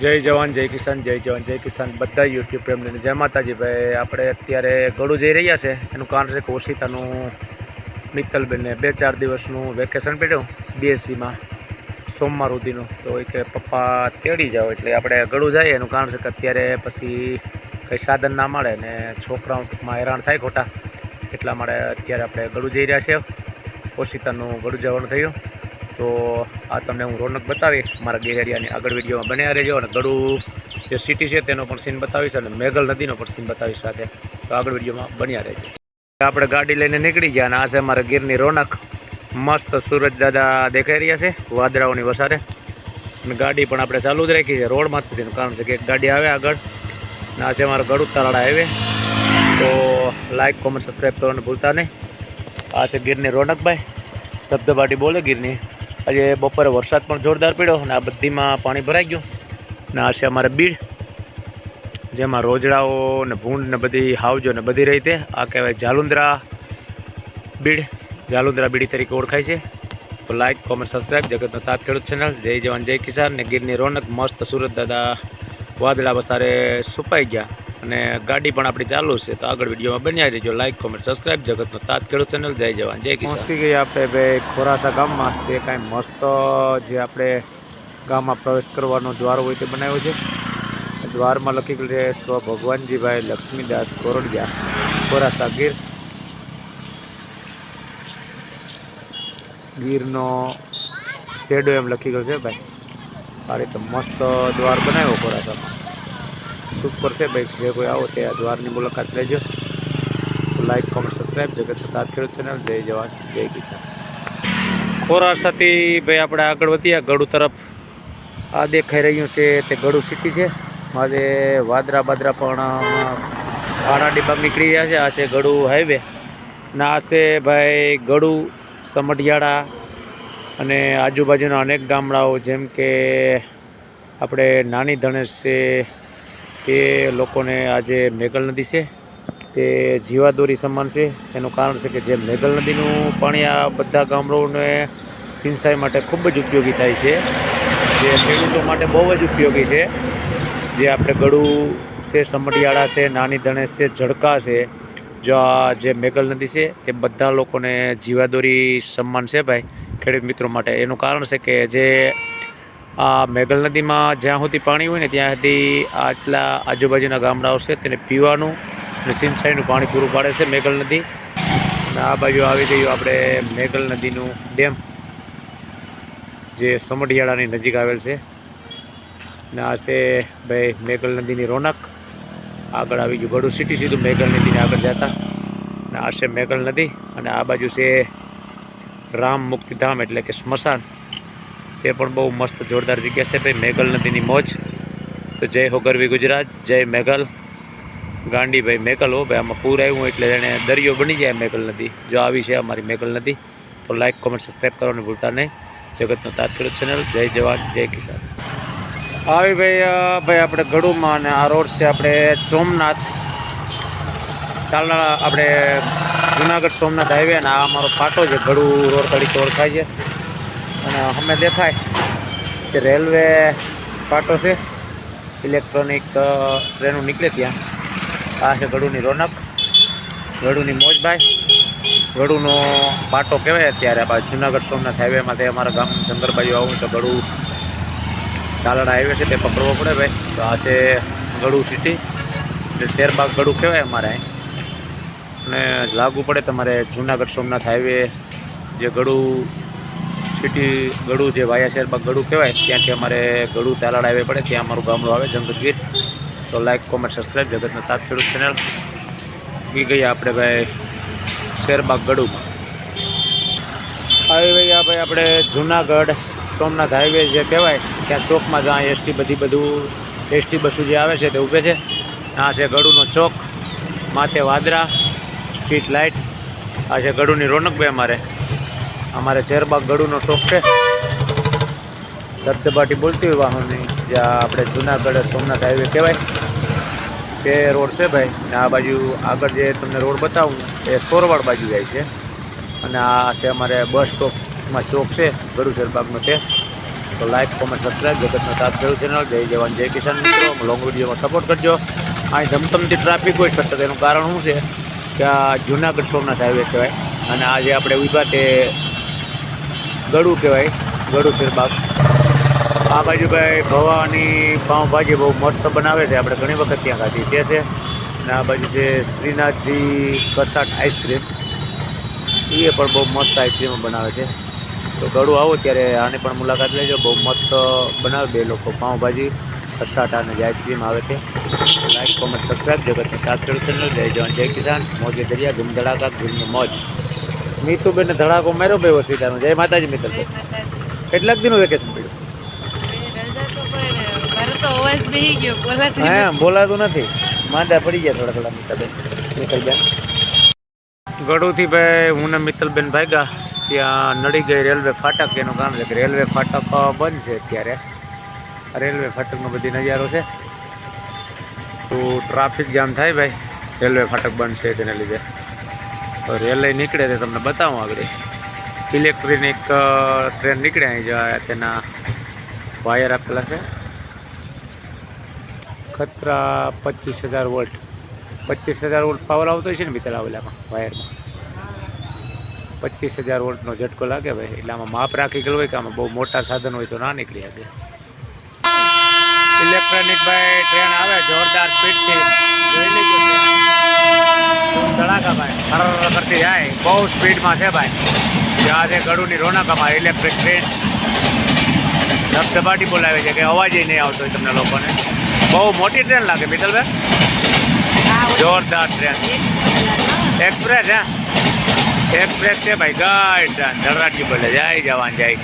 જય જવાન, જય કિસાન, જય જવાન, જય કિસાન. બધા યુટ્યુબ ફેમિલીને જય માતાજી ભાઈ આપણે અત્યારે ગળું જઈ રહ્યા છે. એનું કારણ છે કે ઓશિતાનું મિત્તલબેનને બે ચાર દિવસનું વેકેશન પડ્યું બીએસસીમાં સોમવાર સુધીનું. તો એ કે પપ્પા તેડી જાઓ એટલે આપણે ગળું જઈએ. એનું કારણ છે કે અત્યારે પછી કંઈ સાધન ના મળે ને છોકરાઓ ટૂંકમાં હેરાન થાય ખોટા. એટલા માટે અત્યારે આપણે ગળું જઈ રહ્યા છીએ. ઓશિતાનું ગળું જવાનું થયું. તો આ તમને હું રોનક બતાવી મારા ગેરેરિયાની આગળ વિડીયોમાં બન્યા રહેજો અને ગળું જે સિટી છે તેનો પણ સીન બતાવીશ અને મેઘલ નદીનો પણ સીન બતાવીશ સાથે. તો આગળ વિડીયોમાં બન્યા રહેજો. આપણે ગાડી લઈને નીકળી ગયા અને આ છે મારા ગીરની રોનક. મસ્ત સૂરજ દાદા દેખાઈ રહ્યા છે, વાદળાઓની વસારે. અને ગાડી પણ આપણે ચાલુ જ રાખી છે જ તેનું કારણ છે કે ગાડી આવે આગળ. અને આ છે મારો ગળું તારાડા હાઈવે તો લાઇક કોમેન્ટ સબસ્ક્રાઈબ કરવાનું ભૂલતા નહીં. આ છે ગીરની રોનકભાઈ. ધબધબાટી બોલે ગીરની. આજે બપોરે વરસાદ પણ જોરદાર પડ્યો અને આ બધીમાં પાણી ભરાઈ ગયું. ને આ છે અમારે બીડ, જેમાં રોજડાઓ ને ભૂંડ ને બધી હાવજો ને બધી રહી તે. આ કહેવાય જાલુંદ્રા બીડ. જાલુંદ્રા બીડી તરીકે ઓળખાય છે. તો લાઇક કોમેન્ટ સબસ્ક્રાઈબ જગતનો તાત ખેડૂત ચેનલ જય જવાન, જય કિસાન. ને ગીરની રોનક, મસ્ત સુરત દાદા વાદળા વસારે સુપાઈ ગયા. અને ગાડી પણ આપણી ચાલુ છે. તો આગળ વિડીયોમાં બન્યા રહેજો. લાઈક કોમેન્ટ સબસ્ક્રાઈબ જગતનો તાત ખેડૂત ચેનલ જય જવાન. જય કિસાન. પહોંચી ગયા આપણે ભાઈ ખોરાસા ગામમાં. તે કાંઈ મસ્ત જે આપણે ગામમાં પ્રવેશ કરવાનો દ્વાર હોય તે બનાવ્યો છે. દ્વારમાં લખી ગયું છે, સ્વ ભગવાનજીભાઈ લક્ષ્મીદાસ કોરડિયા. ખોરાસા ગીર. ગીરનો શેડો એમ લખી ગયો છે ભાઈ. આ રીતે મસ્ત દ્વાર બનાવ્યો ખોરાસામાં. સુપર છે. ભાઈ, જે કોઈ આવો તે આ દ્વારની મુલાકાત લેજો. લાઈક કોમેન્ટ સબસ્ક્રાઈબ જગત સાથ ખેડૂત ચેનલ જય જવાન, જય કિસાન. ખોરાસાથી ભાઈ આપણે આગળ વધ્યા ગળું તરફ આ દેખાઈ રહ્યું છે તે ગળું સિટી છે. મારે વાદરા બાદરા પણ ભાડા ડિબ્બા નીકળી રહ્યા છે. આ છે ગળું હાઈવે ના આ છે ભાઈ ગળું સમઢિયાળા અને આજુબાજુના અનેક ગામડાઓ જેમ કે આપણે નાની ધણેશ છે તે લોકોને આજે મેઘલ નદી છે, તે જીવાદોરી સમાન છે. એનું કારણ છે કે જે મેઘલ નદીનું પાણી આ બધા ગામડાઓને સિંચાઈ માટે ખૂબ જ ઉપયોગી થાય છે. જે ખેડૂતો માટે બહુ જ ઉપયોગી છે. જે આપણે ગળું છે, સમઢિયાળા છે, નાની ધણેશ છે ઝડકા છે, જો આ જે મેઘલ નદી છે, તે બધા લોકોને જીવાદોરી સમાન છે ભાઈ ખેડૂત મિત્રો માટે. એનું કારણ છે કે જે આ મેઘલ નદીમાં જ્યાં સુધી પાણી હોય ને ત્યાં સુધી આટલા આજુબાજુના ગામડાઓ છે તેને પીવાનું અને સિંચાઈનું પાણી પૂરું પાડે છે મેઘલ નદી. અને આ બાજુ આવી ગયું આપણે મેઘલ નદીનું ડેમ, જે સમઢિયાળાની નજીક આવેલ છે. અને આ છે ભાઈ મેઘલ નદીની રોનક. આગળ આવી ગયું ગળું સિટી સીધું મેઘલ નદીને આગળ જતા. અને આ છે મેઘલ નદી. અને આ બાજુ છે રામ મુક્તિધામ એટલે કે સ્મશાન. તે પણ બહુ મસ્ત જોરદાર જગ્યા છે ભાઈ, મેઘલ નદીની મોજ. તો જય હો ગરવી ગુજરાત, જય મેઘલ. ગાંડી ભાઈ મેઘલ હો ભાઈ, આમાં પૂર આવ્યું એટલે એને દરિયો બની જાય મેઘલ નદી. જો આવી છે અમારી મેઘલ નદી, તો લાઇક કોમેન્ટ સબસ્ક્રાઈબ કરવાનું ભૂલતા નહીં. જગતનો તાત ખેડૂત ચેનલ જય જવાન, જય કિસાન. આવી ભાઈ ભાઈ આપણે ગળુમાં અને આ રોડ છે આપણે સોમનાથ. તાલના આપણે જુનાગઢ સોમનાથ હાઈવે અને આ અમારો પાટો છે ગળુ રોડ તરીકે ઓળખાય છે. અને અમે દેખાય કે રેલવે પાટો છે. ઇલેક્ટ્રોનિક ટ્રેનો નીકળે ત્યાં. આ છે ગળુની રોનક. ગળુની મોજભાઈ ગળુનો પાટો કહેવાય અત્યારે. આ જુનાગઢ સોમનાથ હાઈવેમાં તે અમારા ગામ બાજુ આવું તો ગળું ચાલણ હાઈવે છે. તે પકડવો પડે ભાઈ. તો આ છે ગળું સિટી એટલે શેરબાગ ગળું કહેવાય અમારે અહીં. અને લાગુ પડે તમારે જુનાગઢ સોમનાથ હાઈવે જે ગળું સિટી ગળું જે વાયા શેરબાગ ગળું કહેવાય, ત્યાંથી અમારે ગળું તાલાડ આવે પડે, ત્યાં અમારું ગામડું આવે જંગલગીર તો લાઈક કોમેન્ટ સબસ્ક્રાઈબ જગતના તાપ ખેડૂત ચેનલ એ ગયા આપણે ભાઈ શેરબાગ ગળુમાં આવી ગયા ભાઈ આપણે જુનાગઢ, સોમનાથ હાઈવે જે કહેવાય, ત્યાં ચોકમાં જ્યાં એસટી બધી બધું, એસટી બસો જે આવે છે તે ઊભે છે. આ છે ગળુનો ચોક, માથે વાદરા સ્ટ્રીટ લાઇટ આ છે ગળુની રોનકભાઈ અમારે. અમારે ચેરબાગ ગળુનો ચોક છે. ધબધબાટી બોલતી હોય વાહનની, જ્યાં આપણે જુનાગઢ સોમનાથ હાઈવે કહેવાય. તે રોડ છે ભાઈ, ને આ બાજુ આગળ જે તમને રોડ બતાવું, એ સોરવાડ બાજુ જાય છે. અને આ છે અમારે બસ સ્ટોપમાં ચોક છે ગડુ શેરબાગનો તે. તો લાઈક કોમેન્ટ સબસ્ક્રાઈબ જગતનો તાપ ખેડૂત ચેનલ જય જવાન, જય કિસાન મિત્રો. લોંગ વિડીયોમાં સપોર્ટ કરજો. અહીં ધમધમથી ટ્રાફિક હોય, સતત એનું કારણ શું છે? કે આ જુનાગઢ સોમનાથ હાઈવે કહેવાય. અને આ જે આપણે ઊભા તે ગળું કહેવાય, ગળું શેરબાગ આ બાજુ ભાઈ ભવાની પાઉંભાજી બહુ મસ્ત બનાવે છે. આપણે ઘણી વખત ત્યાં ખાધી. તે છે અને આ બાજુ છે શ્રીનાથજી કસાટ આઈસ્ક્રીમ એ પણ બહુ મસ્ત આઈસ્ક્રીમ બનાવે છે. તો ગળું આવો ત્યારે આની પણ મુલાકાત લેજો. બહુ મસ્ત બનાવે બે લોકો પાઉંભાજી, કસાટ અને જે આઈસ્ક્રીમ આવે છે. લાઈક કોમેન્ટ સબસ્ક્રાઈબ જગતને સાત ચેનલ જય જવાન, જય કિસાન. મોજે દરિયા, ધૂમધડાકા ધૂમની મોજ. મીતુબેન ધડાકો માર્યો ભાઈ સીતાનો જય માતાજી મિત્ર કેટલાક દિનનું વેકેશન પડ્યું? હા બોલાતું નથી. માંદા પડી ગયા થોડા થોડા મિત્રબેન મિત્રબેન ગળુથી ભાઈ હું ને મિત્તલબેન ભાગ્યા. ત્યાં નડી ગઈ રેલવે ફાટક એનું કામ છે. કે રેલવે ફાટક બંધ છે અત્યારે. રેલવે ફાટકનો બધી નજારો છે. તો ટ્રાફિક જામ થાય ભાઈ. રેલવે ફાટક બંધ છે તેને લીધે. તો રેલવે નીકળે તે તમને બતાવું આગળ. ઇલેક્ટ્રિક ટ્રેન નીકળે અહીં જવા તેના વાયર આપેલા છે. ખતરા પચીસ હજાર વોલ્ટ પચીસ હજાર વોલ્ટ પાવર આવતો છે ને મિત્ર આવેલામાં વાયરમાં પચીસ હજાર વોલ્ટનો ઝટકો લાગે ભાઈ, એટલે આમાં માપ રાખી ગયેલું હોય કે આમાં બહુ મોટા સાધન હોય તો ના નીકળી શકે ઇલેક્ટ્રોનિક ભાઈ ટ્રેન આવે, જોરદાર સ્પીડથી જોઈ લેજો ધડાકા ભાઈ ફર કરતી જાય. બહુ સ્પીડમાં છે ભાઈ. આજે ગળુની રોનકમાં ઇલેક્ટ્રિક ટ્રેન ધબધબાટી બોલાવે છે કે અવાજ નહીં આવતો તમને લોકોને. બહુ મોટી ટ્રેન લાગે મિત્તલભાઈ જોરદાર ટ્રેન એક્સપ્રેસ હા? એક્સપ્રેસ છે ભાઈ. ટ્રેન ધડરાટી બોલે. જાય જવાન, જાય.